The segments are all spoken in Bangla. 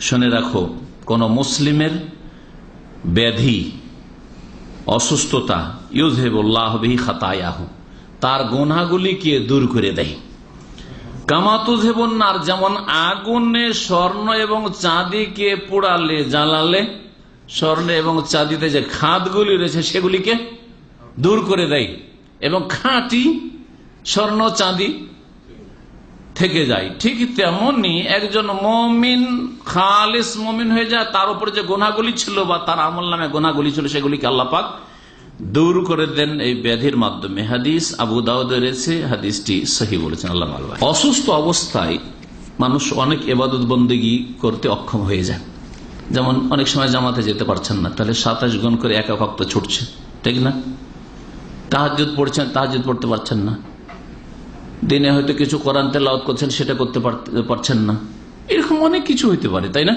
শুনে রাখো, কোন মুসলিমের ব্যাধি, অসুস্থতা ইউজহেবুল্লাহবিহি খাতায়াহ, তার গোনাগুলিকে দূর করে দেয়। কামাতুজেবন্নার যেমন আগুনে স্বর্ণ এবং চাঁদিকে পোড়ালে, জ্বালালে স্বর্ণ এবং চাঁদিতে যে খাদগুলি রয়েছে, সেগুলিকে দূর করে দেয় এবং খাঁটি স্বর্ণ, চাঁদি থেকে যায়। ঠিক তেমনি একজন মমিন, খালিস মমিন হয়ে যায়, তার উপরে যে গোনাগুলি ছিল বা তার আমল নামে গোনাগুলি ছিল, সেগুলিকে আল্লাপাক দূর করে দেন এই ব্যাধির মাধ্যমে। হাদিস আবু দাউদ রয়েছে, হাদিসটি সহি বলেছেন, আল্লাহ অসুস্থ অবস্থায় মানুষ অনেক এবাদত বন্দেগি করতে অক্ষম হয়ে যায়। যেমন অনেক সময় জামাতে যেতে পারছেন না, তাহলে সাতাশ গুণ করে একা ভক্ত ছুটছে, ঠিক না? তাহাজুদ পড়ছেন তাহাজুদ পড়তে পারছেন না। দিনে হয়তো কিছু কোরআন তেলাওয়াত করছেন, সেটা করতে পারছেন না। এরকম অনেক কিছু হইতে পারে, তাই না?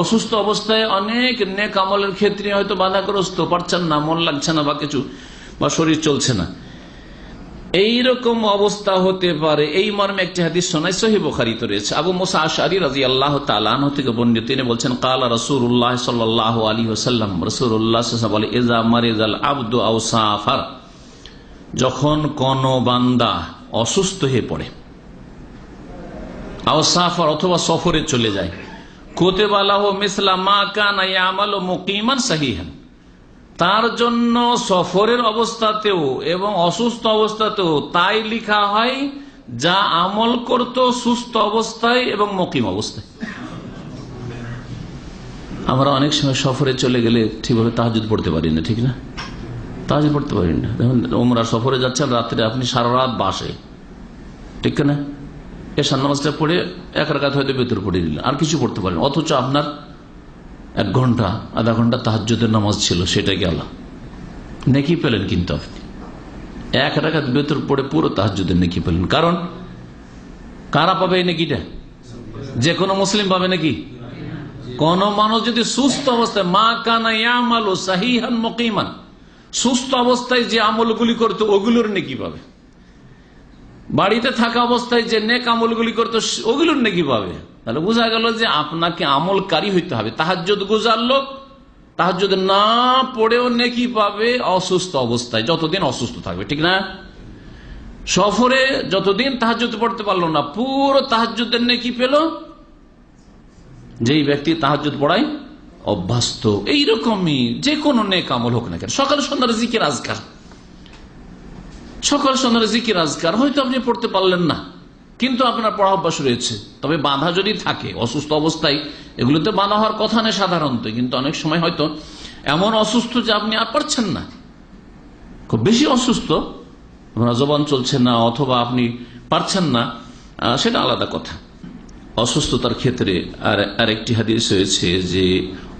অসুস্থ অবস্থায় অনেক নেক আমলের ক্ষেত্রে হয়তো বাধাগ্রস্ত, পারছেন না, মন লাগছে না বা কিছু, বা শরীর চলছে না। এইরকম অবস্থা হতে পারে। এই মর্মে একটি হাদিস শোনাই সহি রয়েছে। আবু মোসা আশারি রাজি আল্লাহ তালাহ থেকে বন্ডিত তিনি বলছেন, কাল কালা রসুল্লাহ সাল্লাহ আলী ওসাল্লাম রসুল্লাহ বলে এজা মারেজাল আব্দু আউসাফার যখন কোন বান্দা অসুস্থ হয়ে পড়ে। আওসাফার অথবা সফরে চলে যায়। তার জন্য সফরের অবস্থাতেও এবং অসুস্থ অবস্থাতেও তাই লিখা হয়, যা আমল করত সুস্থ অবস্থায় এবং মকিম অবস্থায়। আমরা অনেক সময় সফরে চলে গেলে ঠিকভাবে তাহাজুদ পড়তে পারি না, ঠিক না? তাহাজুদ পড়তে পারি না। দেখুন, ওমরা সফরে যাচ্ছেন, রাত্রে আপনি সারা রাত বাসে। ঠিক না এসার নামাজটা পড়ে এক রাখাত হয়তো ভেতর পড়ে দিলেন আর কিছু পড়তে পারেন অথচ আপনার এক ঘণ্টা, আধা ঘণ্টা তাহাজ্যদের নামাজ ছিল সেটা গেল নেকি পেলেন কিন্তু আপনি। এক রাখাত ভেতর পড়ে পুরো তাহাজ্যদের নেকি পেলেন। কারণ, কারা পাবে এই নেকিটা? যে কোনো মুসলিম পাবে নাকি? কোন মানুষ যদি সুস্থ অবস্থায়, মা কানা ইয়ামালু সাহিহান মকিমান সুস্থ অবস্থায় যে আমলগুলি করতো, ওগুলোর নেকি পাবে? বাড়িতে থাকা অবস্থায় যে নেক আমলগুলি করতো ওগুলোর নেকি পাবে? তাহলে বোঝা গেল যে আপনাকে আমলকারী হইতে হবে। তাহাজ্জুদ গুজারলো তাহাজ্জুদ না পড়েও নেকি পাবে অসুস্থ অবস্থায়, যতদিন অসুস্থ থাকবে, ঠিক না? সফরে যতদিন তাহাজ্জুদ পড়তে পারল না, পুরো তাহাজ্জুদের নেকি পেল? যেই ব্যক্তি তাহাজ্জুদ পড়ায় অভ্যস্ত। এইরকমই যে কোনো নেক আমল হোক না কেন। সকাল সন্ধ্যার জিকির আজকার। সকাল সন্ধ্যার জিকির আজকার। হয়তো আপনি পড়তে পারলেন না, কিন্তু আপনার পড়া অভ্যাস রয়েছে। তবে বাধা যদি থাকে, অসুস্থ অবস্থায়, এগুলোতে বাধা হওয়ার কথা নেই সাধারণত, কিন্তু অনেক সময় হয়তো এমন অসুস্থ যে আপনি আর পারছেন না। খুব বেশি অসুস্থ, আপনার জবান চলছে না, অথবা আপনি পারছেন না সেটা আলাদা কথা। অসুস্থতার ক্ষেত্রে আর আরেকটি হাদিস হয়েছে যে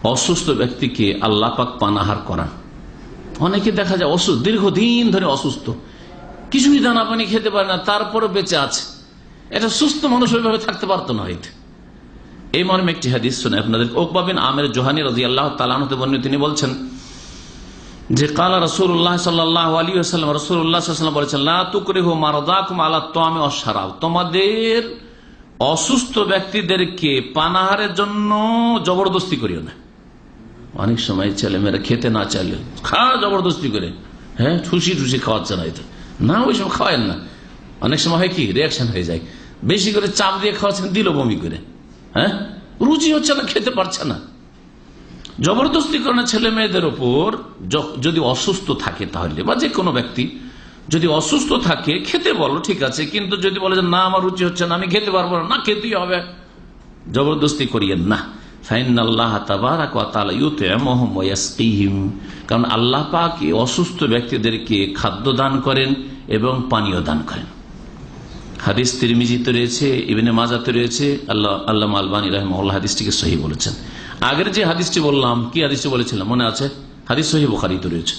অসুস্থ ব্যক্তিকে আল্লাহ পাক পানাহার করান। অনেকে দেখা যায় অসুস্থ, দীর্ঘদিন ধরে অসুস্থ। কিছুই দানা পানি খেতে পারে না তারপরে বেঁচে আছে। এটা সুস্থ মানুষ ওইভাবে থাকতে পারতো না হয়তো। এই মর্মে একটি হাদিস শুনে আপনাদের ওকবাবিন আমের জোহানি রাজি আল্লাহ তালানতে বর্ণিত, তিনি বলছেন যে, কালা রসুল্লাহ সাল্লাহ আলী রসুল্লাহাম বলেছেন অসারাও তোমাদের অসুস্থ ব্যক্তিদেরকে পানাহারের জন্য জবরদস্তি করিও না। অনেক সময় ছেলেমেয়েরা খেতে না চাইলে খা জবরদস্তি করে হ্যাঁ ঠুসি ঠুসি খাওয়াচ্ছে না এটা না, ওই সব খাওয়ায় না। অনেক সময় হয় কি রিয়াকশন হয়ে যায়। বেশি করে চাপ দিয়ে খাওয়াচ্ছেন, দিল বমি করে হ্যাঁ? রুচি হচ্ছে না, খেতে পারছে না। জবরদস্তি করে ছেলে মেয়েদের ওপর যদি অসুস্থ থাকে তাহলে, বা যে কোনো ব্যক্তি যদি অসুস্থ থাকে, খেতে বলো, ঠিক আছে, কিন্তু যদি বলে যে না, আমার রুচি হচ্ছে না, আমি খেতে পারব না, খেতেই হবে। জবরদস্তি করিয়েন না। কারণ আল্লাহ পাক অসুস্থ ব্যক্তিদেরকে খাদ্য দান করেন এবং পানীয় দান করেন। হাদিস তিরমিজিতে রয়েছে, ইবিনে মাজাতে রয়েছে, আল্লাহ আল্লাহ আলবানী রহমল্লা হাদিসটিকে সহি বলেছেন। আগের যে হাদিসটি বললাম, কি হাদিসটি বলেছিলাম? মনে আছে? হাদিস সহি বোখারিতে রয়েছে।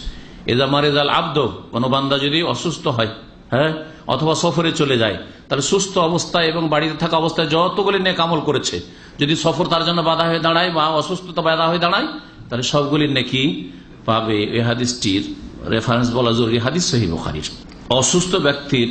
এদা মারেজাল আব্দ, কোন বান্দা যদি অসুস্থ হয় হ্যাঁ অথবা সফরে চলে যায়, তাহলে সুস্থ অবস্থায় এবং বাড়িতে থাকা অবস্থায় যতগুলি নেক আমল করেছে যদি সফর তার জন্য বাধা হয়ে দাঁড়ায় বা অসুস্থতা বাধা হয়ে দাঁড়ায়, তাহলে সবগুলির নাকি পাবে এই হাদিসটির রেফারেন্স বলা জরুরি, হাদিস সহি অসুস্থ ব্যক্তির